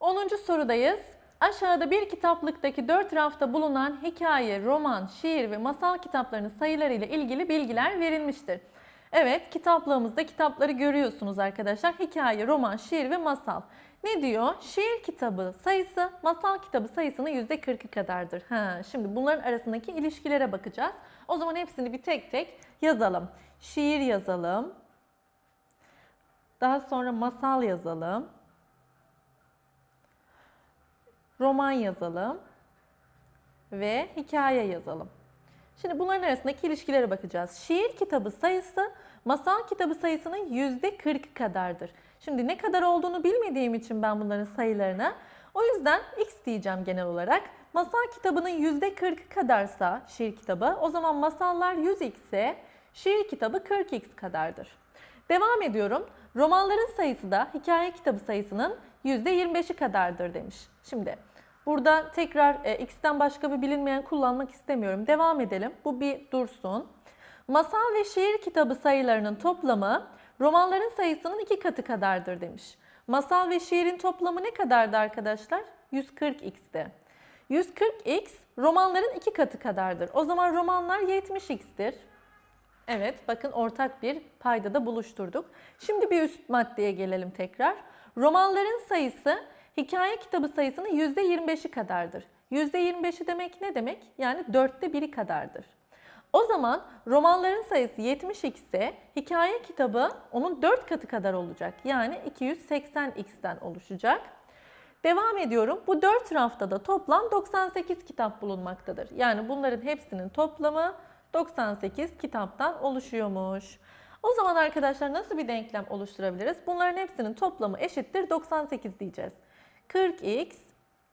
10. sorudayız. Aşağıda bir kitaplıktaki 4 rafta bulunan hikaye, roman, şiir ve masal kitaplarının sayıları ile ilgili bilgiler verilmiştir. Evet, kitaplığımızda kitapları görüyorsunuz arkadaşlar. Hikaye, roman, şiir ve masal. Ne diyor? Şiir kitabı sayısı masal kitabı sayısının %40'ı kadardır. Ha, şimdi bunların arasındaki ilişkilere bakacağız. O zaman hepsini bir tek tek yazalım. Şiir yazalım. Daha sonra masal yazalım. Roman yazalım. Ve hikaye yazalım. Şimdi bunların arasındaki ilişkilere bakacağız. Şiir kitabı sayısı masal kitabı sayısının %40 kadardır. Şimdi ne kadar olduğunu bilmediğim için ben bunların sayılarını o yüzden x diyeceğim genel olarak. Masal kitabının %40 kadarsa şiir kitabı o zaman masallar 100x ise şiir kitabı 40x kadardır. Devam ediyorum. Romanların sayısı da hikaye kitabı sayısının %25'i kadardır demiş. Şimdi burada tekrar e, x'ten başka bir bilinmeyen kullanmak istemiyorum. Devam edelim. Bu bir dursun. Masal ve şiir kitabı sayılarının toplamı romanların sayısının iki katı kadardır demiş. Masal ve şiirin toplamı ne kadardı arkadaşlar? 140x'ti. 140x romanların iki katı kadardır. O zaman romanlar 70x'tir. Evet, bakın ortak bir paydada buluşturduk. Şimdi bir üst maddeye gelelim tekrar. Romanların sayısı hikaye kitabı sayısının %25'i kadardır. %25'i demek ne demek? Yani dörtte biri kadardır. O zaman romanların sayısı 70x ise hikaye kitabı onun 4 katı kadar olacak. Yani 280x'ten oluşacak. Devam ediyorum. Bu 4 rafta da toplam 98 kitap bulunmaktadır. Yani bunların hepsinin toplamı 98 kitaptan oluşuyormuş. O zaman arkadaşlar nasıl bir denklem oluşturabiliriz? Bunların hepsinin toplamı eşittir 98 diyeceğiz. 40x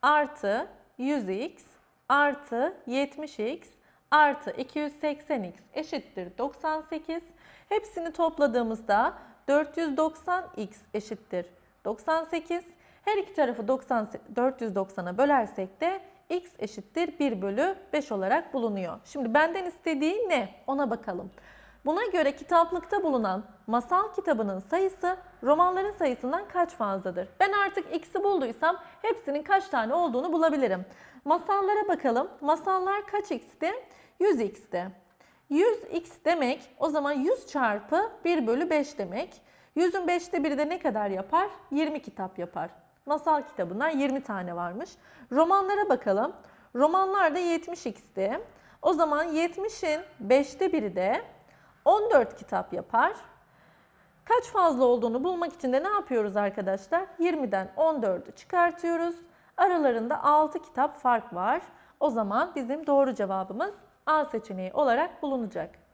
artı 100x artı 70x artı 280x eşittir 98. Hepsini topladığımızda 490x eşittir 98. Her iki tarafı 90, 490'a bölersek de x eşittir 1 bölü 5 olarak bulunuyor. Şimdi benden istediği ne? Ona bakalım. Buna göre kitaplıkta bulunan masal kitabının sayısı romanların sayısından kaç fazladır? Ben artık x'i bulduysam hepsinin kaç tane olduğunu bulabilirim. Masallara bakalım. Masallar kaç x'ti? 100x'ti. 100x demek o zaman 100 çarpı 1 bölü 5 demek. 100'ün 5'te 1'i de ne kadar yapar? 20 kitap yapar. Masal kitabından 20 tane varmış. Romanlara bakalım. Romanlar da 70x'ti. O zaman 70'in 5'te 1'i de 14 kitap yapar. Kaç fazla olduğunu bulmak için de ne yapıyoruz arkadaşlar? 20'den 14'ü çıkartıyoruz. Aralarında 6 kitap fark var. O zaman bizim doğru cevabımız A seçeneği olarak bulunacak.